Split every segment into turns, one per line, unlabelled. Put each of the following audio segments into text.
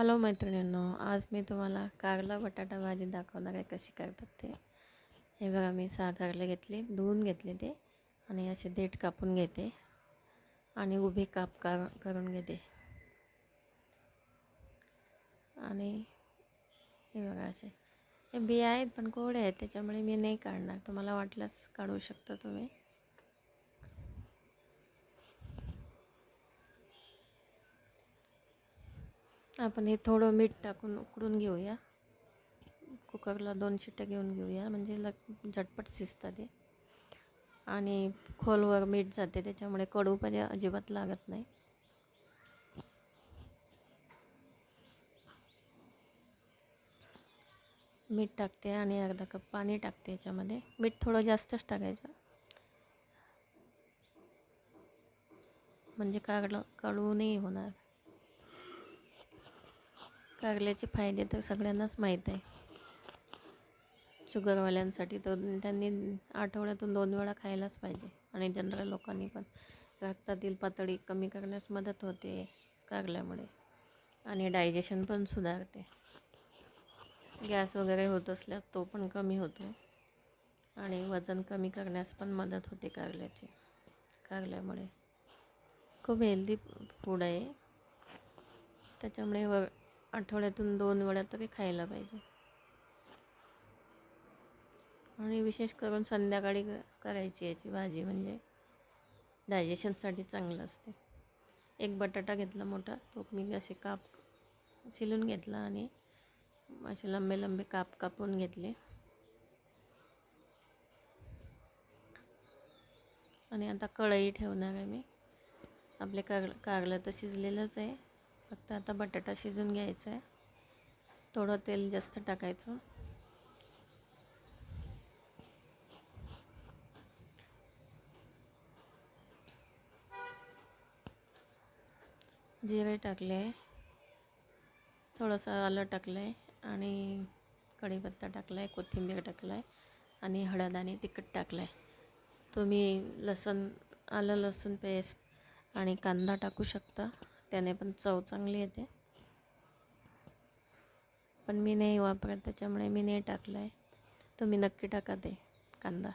Hello मैत्रिणींनो आज मी तुम्हाला कारला बटाटा भाजी दाखवणार आहे कशी करतात ते. हे बघा मी सहा कारले घेतले धुवून घेतले ते आणि असे देठ कापून घेते आणि उभे काप का करून घेते. आणि हे बघा असे. हे बिया आहेत पण कोवडे आहेत त्याच्यामुळे मी नाही काढणार. तुम्हाला वाटल्यास काढू शकता तुम्ही. आपण हे थोडं मीठ टाकून उकडून घेऊया. कुकरला दोन शिट्ट्या घेऊन घेऊया. म्हणजे लग झटपट शिजतात ते आणि खोलवर मीठ जाते. त्याच्यामुळे कडू पण अजिबात लागत नाही. मीठ टाकते आणि अर्धा कप पाणी टाकते याच्यामध्ये. मीठ थोडं जास्तच टाकायचं. म्हणजे काढलं कडू नाही होणार. कारल्याचे फायदे तर सगळ्यांनाच माहीत आहे. शुगरवाल्यांसाठी तर त्यांनी आठवड्यातून दोन वेळा खायलाच पाहिजे. आणि जनरल लोकांनी पण रक्तातील पातळी कमी करण्यास मदत होते कारल्यामुळे. आणि डायजेशन पण सुधारते. गॅस वगैरे होत असल्यास तो पण कमी होतो. आणि वजन कमी करण्यास पण मदत होते कारल्याची. कारल्यामुळे खूप हेल्दी फूड आहे. त्याच्यामुळे व आठवड्यातून दोन वेळा तरी खायला पाहिजे. आणि विशेष करून संध्याकाळी करायची याची भाजी म्हणजे डायजेशनसाठी चांगलं असते. एक बटाटा घेतला मोठा तो मी असे काप शिलून घेतला आणि असे लंबे लंबे काप कापून घेतले. आणि आता कढई ठेवणार आहे मी. आपले कार कारलं तर शिजलेलंच आहे. फक्त आता बटाटा शिजून घ्यायचा आहे थोडं तेल जास्त टाकायचं. जिरे टाकले. थोडंसं आलं टाकलं आहे आणि कढीपत्ता टाकला आहे कोथिंबीर टाकला आहे आणि हळद आणि तिखट टाकलं आहे तुम्ही लसूण आलं लसूण पेस्ट आणि कांदा टाकू शकता. त्याने पण चव चांगली येते. पण मी नाही वापरत त्याच्यामुळे मी नाही टाकलं आहे तुम्ही नक्की टाका ते कांदा.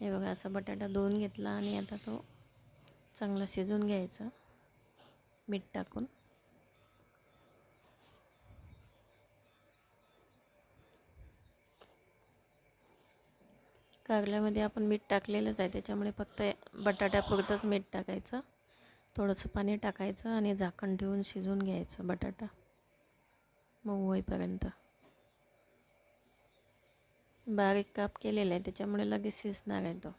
हे बघा असा बटाटा धुवून घेतला आणि आता तो चांगला शिजून घ्यायचा. मीठ टाकून. कारल्यामध्ये आपण मीठ टाकलेलंच आहे त्याच्यामुळे फक्त बटाट्यापुरतंच मीठ टाकायचं. थोडंसं पाणी टाकायचं आणि झाकण ठेवून शिजवून घ्यायचं बटाटा. मऊ होईपर्यंत. बारीक काप केलेला आहे त्याच्यामुळे लगेच शिजणार आहे तो.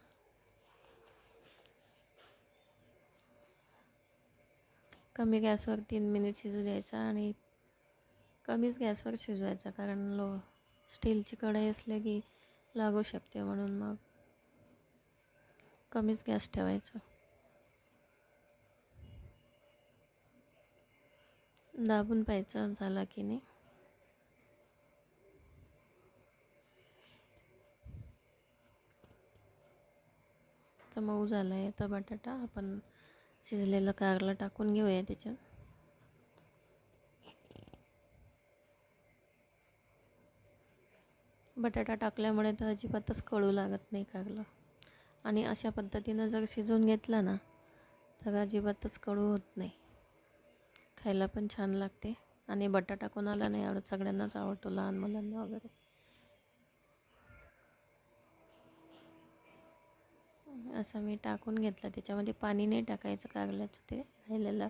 कमी गॅसवर तीन मिनिट शिजू द्यायचा आणि कमीच गॅसवर शिजवायचा कारण लो स्टीलची कढई असले की लागू शकते म्हणून मग कमीच गॅस ठेवायचा. दाबून पाहायचं झाला की नाही. तर मऊ झाला आहे. आता बटाटा आपण शिजलेलं कारला टाकून घेऊया त्याच्यात. बटाटा टाकल्यामुळे तर अजिबातच कळू लागत नाही कारला. आणि अशा पद्धतीनं जर शिजवून घेतला ना तर अजिबातच कळू होत नाही. खायला पण छान लागते. आणि बटाटा कोणाला नाही आवडत सगळ्यांनाच आवडतो लहान मुलांना वगैरे. असं मी टाकून घेतलं त्याच्यामध्ये पाणी नाही टाकायचं कारल्याचं ते राहिलेलं.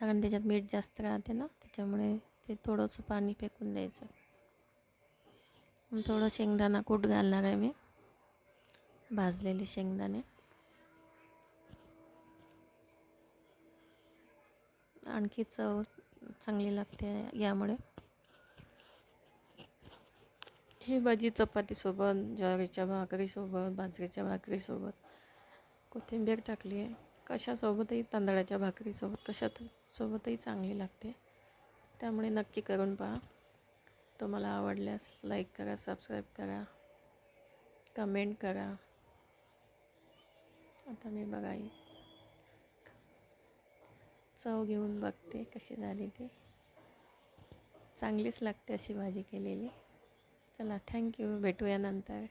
कारण त्याच्यात मीठ जास्त राहते ना त्याच्यामुळे ते थोडंसं पाणी फेकून द्यायचं. थोडं शेंगदाणा कूट घालणार आहे मी. भाजलेले शेंगदाणे. आणखी चव चांगली लागते यामुळे. ही भाजी चपातीसोबत ज्वारीच्या भाकरीसोबत बाजरीच्या भाकरीसोबत कोथिंबीर टाकली आहे. कशासोबतही तांदळाच्या भाकरीसोबत कशात सोबतही चांगली लागते. त्यामुळे नक्की करून पहा. तुम्हाला आवडल्यास लाईक करा सबस्क्राईब करा कमेंट करा. आता मी बघाई चव घेऊन बघते कशी झाली ती. चांगलीच लागते अशी भाजी केलेली. चला थँक्यू भेटूया नंतर.